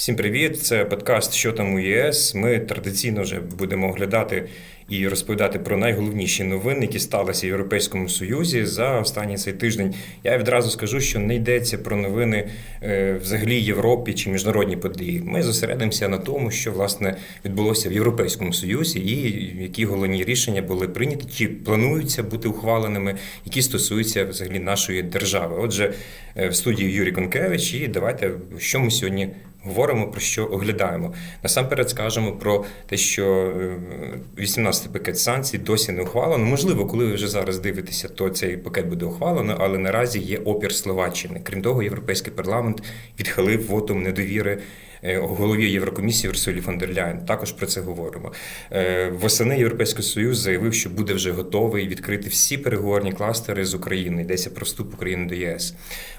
Всім привіт! Це подкаст Що там у ЄС. Ми традиційно вже будемо оглядати і розповідати про найголовніші новини, які сталися в Європейському Союзі за останній цей тиждень. Я відразу скажу, що не йдеться про новини е, взагалі Європі чи міжнародні події. Ми зосередимося на тому, що власне відбулося в Європейському Союзі, і які головні рішення були прийняті, чи плануються бути ухваленими, які стосуються взагалі нашої держави. Отже, е, в студії Юрій Конкевич, і давайте що ми сьогодні говоримо про що оглядаємо. Насамперед скажемо про те, що 18-й пакет санкцій досі не ухвалено. Можливо, коли ви вже зараз дивитеся, то цей пакет буде ухвалено, але наразі є опір Словаччини. Крім того, європейський парламент відхилив вотум недовіри. Е, Голові Єврокомісії Урсулі фон. Також про це говоримо. Е, Восени Європейський Союз заявив, що буде вже готовий відкрити всі переговорні кластери з України. Йдеться про вступ України до ЄС.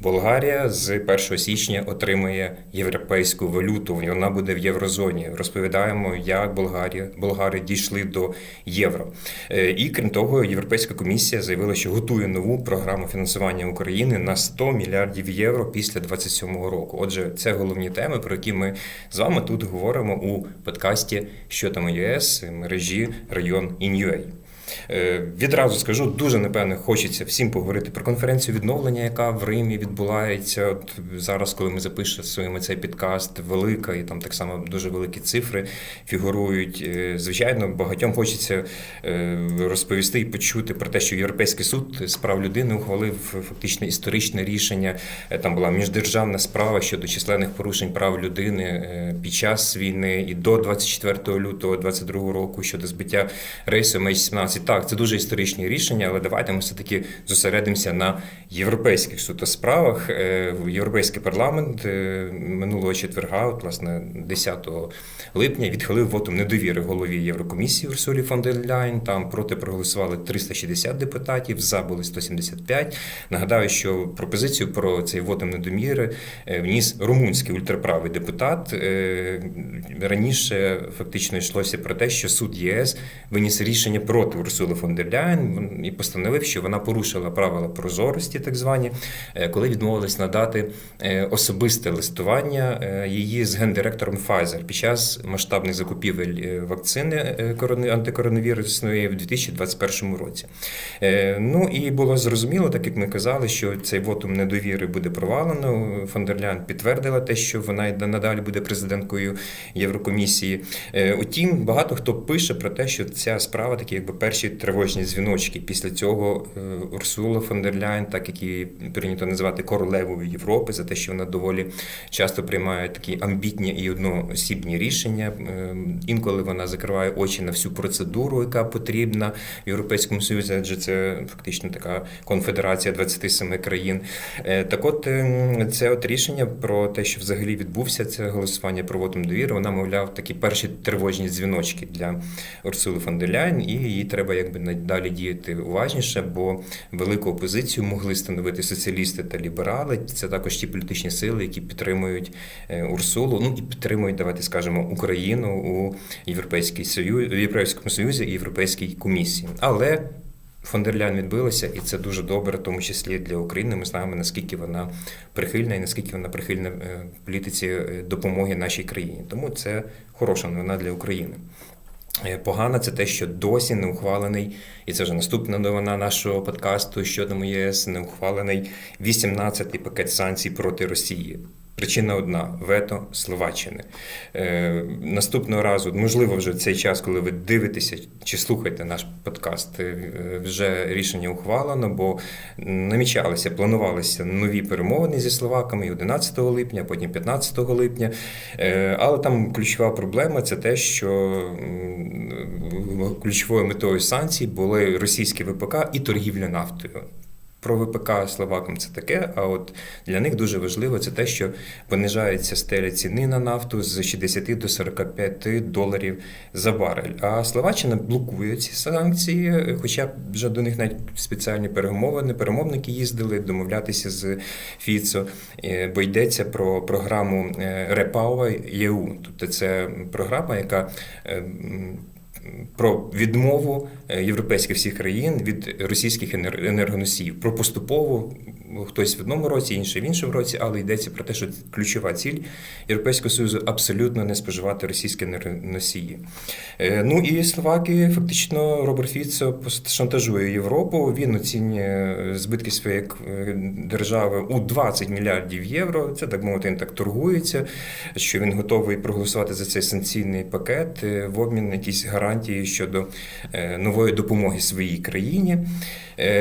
Болгарія з 1 січня отримає європейську валюту. Вона буде в єврозоні. Розповідаємо, як Болгарія болгари дійшли до євро. Е, І крім того, Європейська комісія заявила, що готує нову програму фінансування України на 100 мільярдів євро після 27-го року. Отже, це головні теми, про які ми з вами тут говоримо у подкасті Що там ЄС мережі район Ін'юей. Е, Відразу скажу, дуже напевне хочеться всім поговорити про конференцію відновлення, яка в Римі відбувається. От зараз, коли ми записуємо цей підкаст, велика і там так само дуже великі цифри фігурують. Е, Звичайно, багатьом хочеться е, розповісти і почути про те, що Європейський суд з прав людини ухвалив фактично історичне рішення. Там була міждержавна справа щодо численних порушень прав людини під час війни і до 24 лютого 2022 року щодо збиття рейсу MH17. Так, це дуже історичні рішення, але давайте ми все-таки зосередимося на європейських суто справах. Е, Європейський парламент е, минулого четверга, от, власне, 10 липня, відхилив вотум недовіри голові Єврокомісії Урсулі фон дер Ляйн. Там проти проголосували 360 депутатів, за були 175. Нагадаю, що пропозицію про цей вотум недовіри е, вніс румунський ультраправий депутат. Раніше фактично йшлося про те, що суд ЄС виніс рішення проти Урсули фон дер Ляйн і постановив, що вона порушила правила прозорості, так звані, е, коли відмовилась надати е, особисте листування е, її з гендиректором Pfizer під час масштабних закупівель вакцини антикоронавірусної в 2021 році. Ну і було зрозуміло, так як ми казали, що цей вотум недовіри буде провалено. Фон дер Ляйн підтвердила те, що вона й надалі буде президенткою Єврокомісії. Утім, багато хто пише про те, що ця справа такі, якби перші тривожні дзвіночки. Після цього е, Урсула фон дер Ляйн, так як її прийнято називати королевою Європи, за те, що вона доволі часто приймає такі амбітні і одноосібні рішення. Е, Інколи вона закриває очі на всю процедуру, яка потрібна Європейському Союзі, адже це фактично така конфедерація 27 країн. Е, Так от е, це от рішення про те, що взагалі відбувся це голосування про вотум довіри, вона, мовляв, такі перші тривожні дзвіночки для Урсули фон дер Ляйн, і їй треба якби надалі діяти уважніше, бо велику опозицію могли становити соціалісти та ліберали. Це також ті політичні сили, які підтримують е, Урсулу, ну і підтримують, давайте скажемо, Україну у Європейській Союз, Європейському Союзі і Європейській комісії. Але Фон дер Ляйн відбилася, і це дуже добре, в тому числі для України. Ми знаємо, наскільки вона прихильна і наскільки вона прихильна е, політиці е, допомоги нашій країні. Тому це хороша новина для України. Е, Погано це те, що досі не ухвалений, і це вже наступна новина нашого подкасту щодо ЄС, не ухвалений 18-й пакет санкцій проти Росії. Причина одна вето Словаччини. Е, наступного разу, можливо, вже в цей час, коли ви дивитеся чи слухаєте наш подкаст, е, вже рішення ухвалено, бо намічалися, планувалися нові перемовини зі словаками і 11 липня, потім 15 липня. Е, але там ключова проблема це те, що ключовою метою санкцій були російські ВПК і торгівля нафтою. Про ВПК словакам це таке, а от для них дуже важливо це те, що понижається стеля ціни на нафту з 60 до 45 доларів за барель. А Словаччина блокує ці санкції, хоча вже до них навіть спеціальні перемовини, перемовники їздили домовлятися з Фіцо, е, бо йдеться про програму Репава ЄУ. Тобто це програма, яка е, про відмову е, європейських всіх країн від російських енергоносіїв, про поступову хтось в одному році, інший в іншому році, але йдеться про те, що ключова ціль Європейського Союзу абсолютно не споживати російські енергоносії. Е, Ну і Словакія, фактично, Роберт Фіцо шантажує Європу. Він оцінює збитки своєї е, держави у 20 мільярдів євро. Це так мовити, він так торгується, що він готовий проголосувати за цей санкційний пакет е, в обмін на якісь гарантії щодо нової допомоги своїй країні.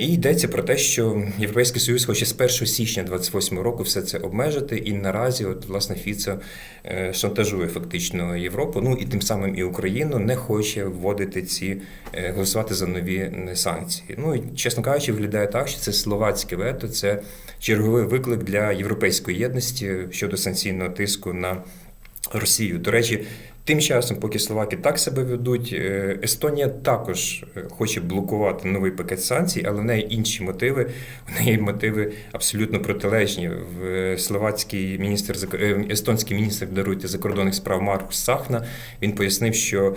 І йдеться про те, що Європейський Союз хоче з 1 січня 28 року все це обмежити, і наразі, от власне, Фіцо е, шантажує фактично Європу. Ну і тим самим і Україну не хоче вводити ці е, голосувати за нові е, санкції. Ну і чесно кажучи, виглядає так, що це словацьке вето, це черговий виклик для європейської єдності щодо санкційного тиску на Росію. До речі. Тим часом, поки словаки так себе ведуть, е, Естонія також е, хоче блокувати новий пакет санкцій, але в неї інші мотиви. У неї мотиви абсолютно протилежні. В е, словацький міністр естонський міністр даруйте закордонних справ Маркус Сахна. Він пояснив, що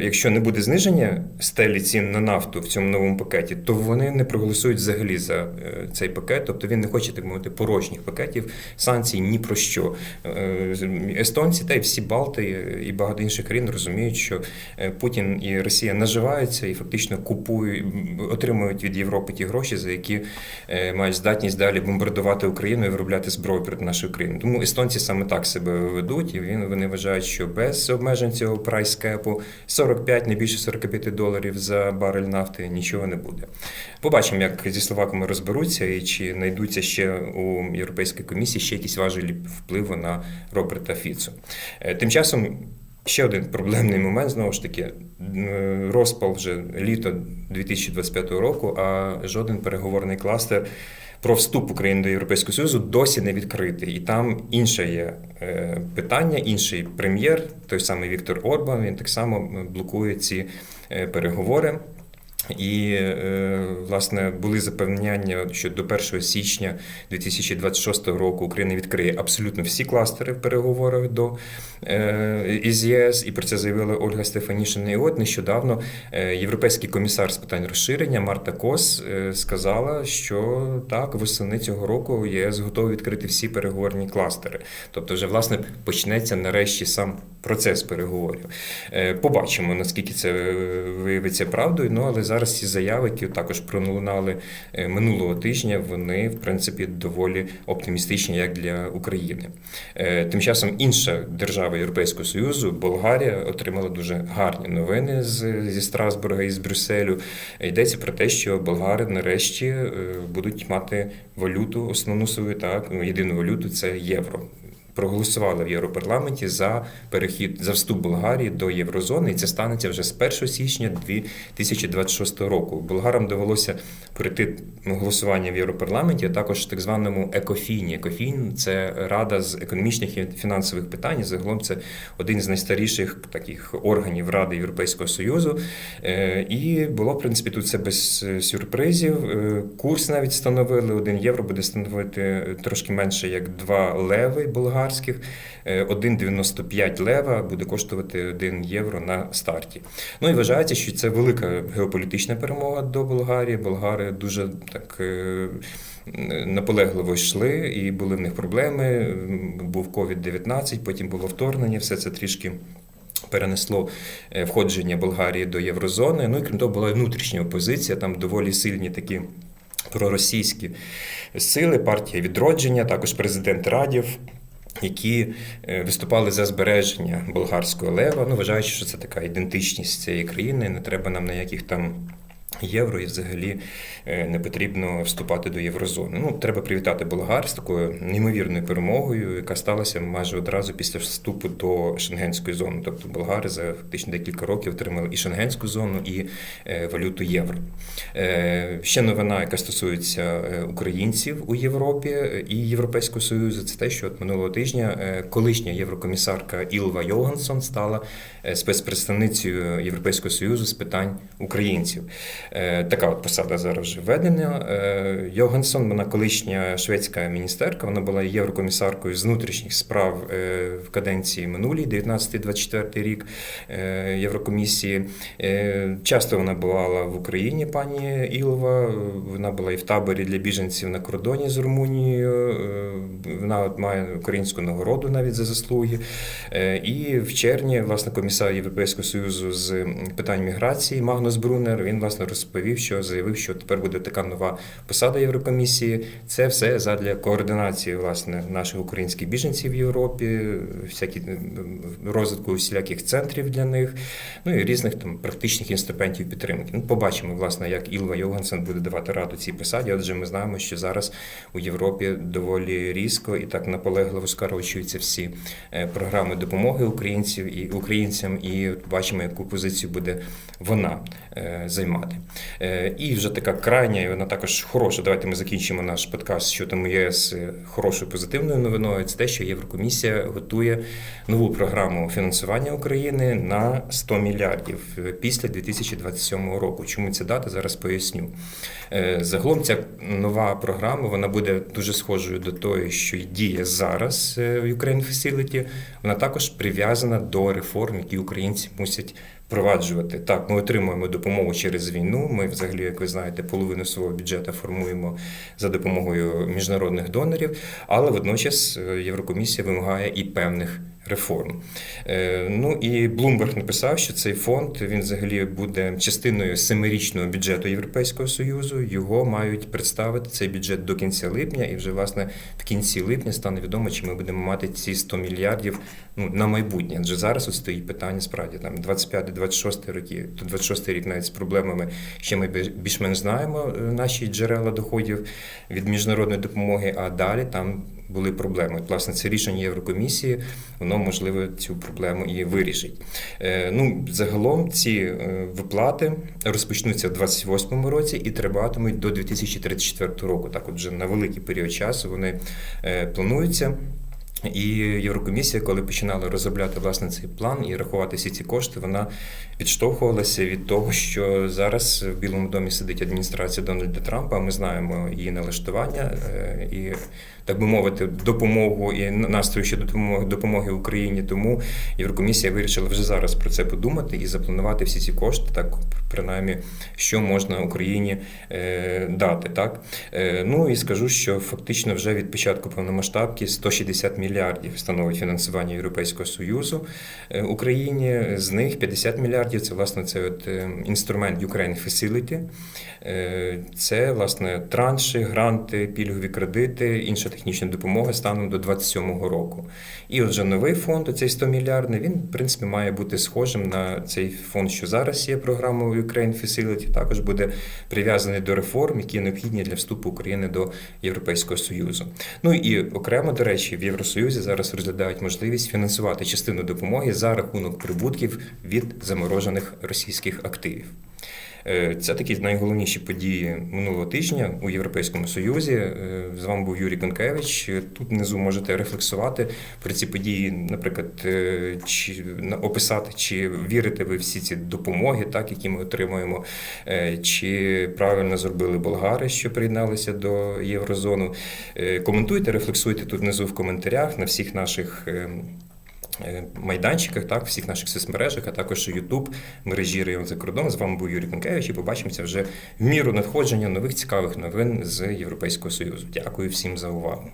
якщо не буде зниження стелі цін на нафту в цьому новому пакеті, то вони не проголосують взагалі за цей пакет. Тобто він не хоче так мовити порожніх пакетів санкцій ні про що. Естонці та й всі Балти і багато інших країн розуміють, що е, Путін і Росія наживаються і фактично купують, отримують від Європи ті гроші, за які е, мають здатність далі бомбардувати Україну і виробляти зброю проти нашої країни. Тому естонці саме так себе ведуть, і він- вони вважають, що без обмежень цього прайскепу 45, не більше 45 доларів за барель нафти нічого не буде. Побачимо, як зі словаками розберуться і чи знайдуться ще у Європейській комісії ще якісь важелі впливу на Роберта Фіцу. Е, Тим часом. Ще один проблемний момент знову ж таки розпал вже літо 2025 року, а жоден переговорний кластер про вступ України до Європейського Союзу досі не відкритий. І там інше є е, питання, інший прем'єр, той самий Віктор Орбан. Він так само блокує ці е, переговори. І е, власне були запевняння, що до 1 січня 2026 року Україна відкриє абсолютно всі кластери в переговорах до е, із ЄС, і про це заявила Ольга Стефанішина. І от нещодавно е, європейський комісар з питань розширення Марта Кос сказала, що так восени цього року ЄС готовий відкрити всі переговорні кластери. Тобто, вже власне почнеться нарешті сам процес переговорів. Побачимо, наскільки це виявиться правдою. Ну але ці заяви, які також пролунали е, минулого тижня, вони в принципі доволі оптимістичні як для України. Е, Тим часом інша держава Європейського Союзу, Болгарія, отримала дуже гарні новини з, зі Страсбурга і з Брюсселю. Йдеться про те, що болгари нарешті е, будуть мати валюту, основну свою так, ну, єдину валюту це євро проголосували в Європарламенті за перехід за вступ Болгарії до єврозони, і це станеться вже з 1 січня 2026 року. Болгарам довелося пройти голосування в Європарламенті, а також так званому екофіні. Екофін це рада з економічних і фінансових питань. і Загалом це один з найстаріших таких органів Ради Європейського Союзу. Е, І було в принципі тут це без е, сюрпризів. Е, Курс навіть встановили. Один євро буде становити трошки менше як 2 леви болгарських. Е, 1,95 лева буде коштувати 1 євро на старті. Ну і вважається, що це велика геополітична перемога до Болгарії. Болгари дуже так. е, Наполегливо йшли, і були в них проблеми. Був COVID-19, потім було вторгнення, все це трішки перенесло е, входження Болгарії до Єврозони. Ну і крім того, була внутрішня опозиція, там доволі сильні такі проросійські сили, партія відродження, також президент Радів. Які е, виступали за збереження болгарського лева, ну вважаючи, що це така ідентичність цієї країни, не треба нам ніяких там євро, і взагалі е, не потрібно вступати до єврозони. Ну, треба привітати болгар з такою неймовірною перемогою, яка сталася майже одразу після вступу до шенгенської зони. Тобто болгари за фактично декілька років отримали і шенгенську зону, і е, валюту євро. Е, Ще новина, яка стосується українців у Європі і Європейського Союзу, це те, що от минулого тижня колишня єврокомісарка Ілва Йогансон стала спецпредставницею Європейського Союзу з питань українців. Е, Така от посада зараз вже введена. Е, Йогансон, вона колишня шведська міністерка, вона була єврокомісаркою з внутрішніх справ е, в каденції минулій, 19-24 рік Єврокомісії. Часто вона бувала в Україні, пані Ілова. Вона була і в таборі для біженців на кордоні з Румунією. Вона от має українську нагороду навіть за заслуги. І в червні, власне, комісар Європейського союзу з питань міграції Магнус Брунер він власне розповів, що заявив, що тепер буде така нова посада Єврокомісії. Це все задля координації власне наших українських біженців в Європі, всякі розвитку всіляких центрів для них, ну і різних там практичних інструментів підтримки. Ну, побачимо, власне, як Ілва Йогансен буде давати раду цій посаді. Отже, ми знаємо, що зараз у Європі доволі різко і так наполегливо скорочуються всі е, програми допомоги українців і українцям, і бачимо, яку позицію буде вона е, займати. Е, І вже така крайня, і вона також хороша. Давайте ми закінчимо наш подкаст щодо ЄС е, хорошою позитивною новиною. Це те, що Єврокомісія готує нову програму фінансування України на 100 мільярдів е, після 2027 року. Чому ця дата? Зараз поясню. Е, Загалом ця нова програма вона буде дуже схожою до тої, що діє зараз в Ukraine Facility. Вона також прив'язана до реформ, які українці мусять впроваджувати. Так, ми отримуємо допомогу через війну. Ми, взагалі, як ви знаєте, половину свого бюджету формуємо за допомогою міжнародних донорів, але водночас е, Єврокомісія вимагає і певних. Реформ. Е, Ну і Блумберг написав, що цей фонд він взагалі буде частиною семирічного бюджету Європейського союзу. Його мають представити цей бюджет до кінця липня, і вже власне в кінці липня стане відомо, чи ми будемо мати ці 100 мільярдів ну на майбутнє. Адже зараз от стоїть питання справді там 25-26 роки, то 26 рік навіть з проблемами, ще ми більш-менш знаємо е, наші джерела доходів від міжнародної допомоги. А далі там були проблеми. Власне, це рішення Єврокомісії, воно можливо цю проблему і вирішить. Е, Ну, загалом ці е, виплати розпочнуться в 2028 році і триватимуть до 2034 року. Так, от вже на великий період часу вони плануються. І Єврокомісія, коли починала розробляти власне цей план і рахувати всі ці кошти, вона відштовхувалася від того, що зараз в Білому домі сидить адміністрація Дональда Трампа. Ми знаємо її налаштування е, і, так би мовити, допомогу і настрою щодо допомоги допомоги Україні. Тому Єврокомісія вирішила вже зараз про це подумати і запланувати всі ці кошти, так принаймні, що можна Україні е, дати. Так Е, ну і скажу, що фактично вже від початку повномасштабки 160 мільярдів становить фінансування Європейського союзу е, Україні. З них 50 мільярдів це власне це от е, інструмент Ukraine Facility. Е, Це власне транші, гранти, пільгові кредити, інша технічна допомога станом до 2027 року. І отже, новий фонд, цей 100 мільярдний, він в принципі має бути схожим на цей фонд, що зараз є програмою Ukraine Facility, також буде прив'язаний до реформ, які необхідні для вступу України до Європейського Союзу. Ну і окремо, до речі, в Євросоюзі зараз розглядають можливість фінансувати частину допомоги за рахунок прибутків від заморожених російських активів. Е, Це такі найголовніші події минулого тижня у Європейському Союзі. Е, З вами був Юрій Конкевич. Тут внизу можете рефлексувати про ці події, наприклад, е, чи описати, чи вірите ви всі ці допомоги, так які ми отримуємо, чи правильно зробили болгари, що приєдналися до єврозону. Коментуйте, рефлексуйте тут внизу в коментарях на всіх наших. Е, Майданчиках, так, всіх наших соцмережах, а також YouTube, мережі район за кордон. З вами був Юрій Конкевич і побачимося вже в міру надходження нових цікавих новин з Європейського Союзу. Дякую всім за увагу.